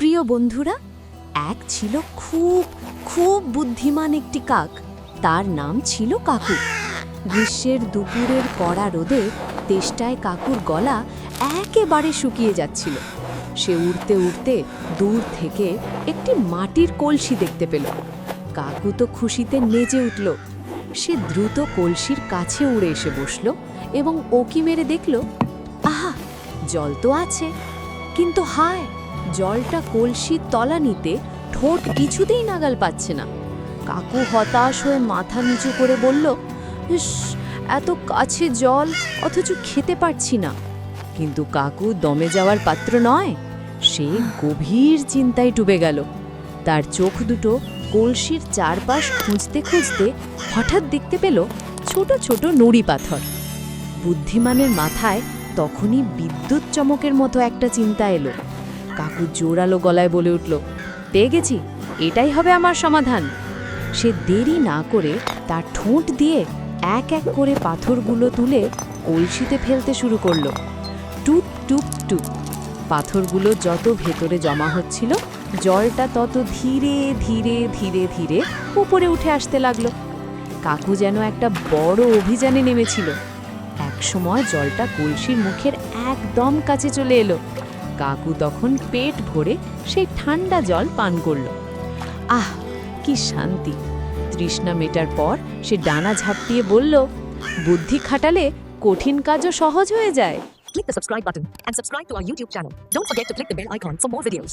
প্রিয় বন্ধুরা, এক ছিল খুব খুব বুদ্ধিমান একটি কাক। তার নাম ছিল কাকু। গ্রীষ্মের দুপুরের কড়া রোদে তেষ্টায় কাকুর গলা একেবারে শুকিয়ে যাচ্ছিল। সে উড়তে উড়তে দূর থেকে একটি মাটির কলসি দেখতে পেল। কাকু তো খুশিতে নেচে উঠল। সে দ্রুত কলসির কাছে উড়ে এসে বসল এবং ওকি মেরে দেখল, আহা, জল তো আছে, কিন্তু হায় জলটা কলসির তলানিতে ঠোঁট কিছুতেই নাগাল পাচ্ছে না। কাকু হতাশ হয়ে মাথা নিচু করে বলল এত কাছে জল, অথচ খেতে পারছি না। কিন্তু কাকু দমে যাওয়ার পাত্র নয়, সে গভীর চিন্তায় ডুবে গেল। তার চোখ দুটো কলসির চারপাশ খুঁজতে খুঁজতে হঠাৎ দেখতে পেল ছোট ছোট নুড়ি পাথর। বুদ্ধিমানের মাথায় তখনই বিদ্যুৎ চমকের মতো একটা চিন্তা এলো। কাকু জোরালো গলায় বলে উঠল, পেয়ে গেছি। এটাই হবে আমার সমাধান। সে দেরি না করে তার ঠোঁট দিয়ে এক এক করে পাথরগুলো তুলে কলসিতে ফেলতে শুরু করল। টুপ টুপ টুপ। পাথরগুলো যত ভেতরে জমা হচ্ছিল, জলটা তত ধীরে ধীরে ধীরে ধীরে উপরে উঠে আসতে লাগল। কাকু যেন একটা বড় অভিযানে নেমেছিল। একসময় জলটা কলসির মুখের একদম কাছে চলে এলো। কাকু তখন পেট ভরে সেই ঠান্ডা জল পান করল আহ কি শান্তি তৃষ্ণা মেটার পর সে ডানা ঝাপটিয়ে বলল বুদ্ধি খাটালে কঠিন কাজও সহজ হয়ে যায় Click the subscribe button and subscribe to our YouTube channel. Don't forget to click the bell icon for more videos.